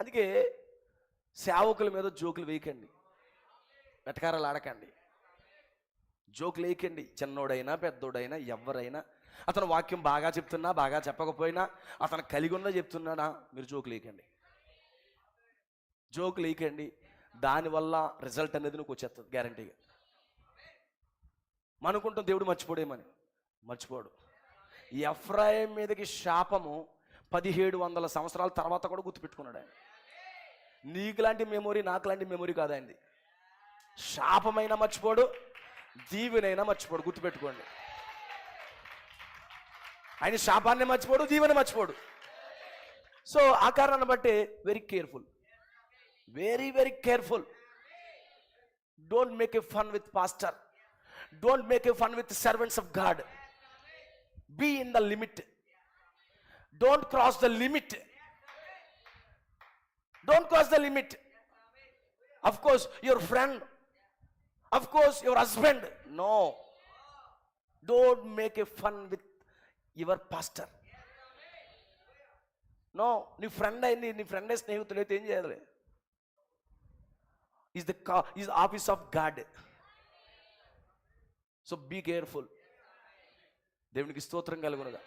అందుకే సేవకుల మీద జోకులు వేయకండి. వెటకారాలు ఆడకండి జోకులు వేయకండి. చిన్నోడైనా పెద్దోడైనా ఎవరైనా అతను వాక్యం బాగా చెప్తున్నా బాగా చెప్పకపోయినా అతను కలిగి ఉన్నా చెప్తున్నానా మీరు జోకులు వేయకండి. జోకులు వేయకండి. దానివల్ల రిజల్ట్ అనేది నీకు వచ్చేస్తుంది గ్యారంటీగా మనకుంటాం దేవుడు మర్చిపోడేమని. మర్చిపోడు. ఈ ఎఫ్రాయిం మీదకి శాపము పదిహేడు వందల సంవత్సరాల తర్వాత కూడా గుర్తుపెట్టుకున్నాడు ఆయన. నీకులాంటి మెమొరీ నాకులాంటి మెమొరీ కాదు ఆయనది శాపమైనా మర్చిపోడు దీవెనైనా మర్చిపోడు గుర్తుపెట్టుకోండి. ఆయన శాపాన్ని మర్చిపోడు దీవెన మర్చిపోడు. సో ఆ కారణాన్ని బట్టి very careful very very careful don't make a fun with pastor don't make a fun with servants of God be in the limit don't cross the limit don't cross the limit of course your friend of course your husband no don't make a fun with your pastor no నీ friend అయింది నీ friend స్నేహితులు అయితే ఏం చేయాలి? Is the కా is office of God so be careful దేవునికి స్తోత్రం కలుగునుగా.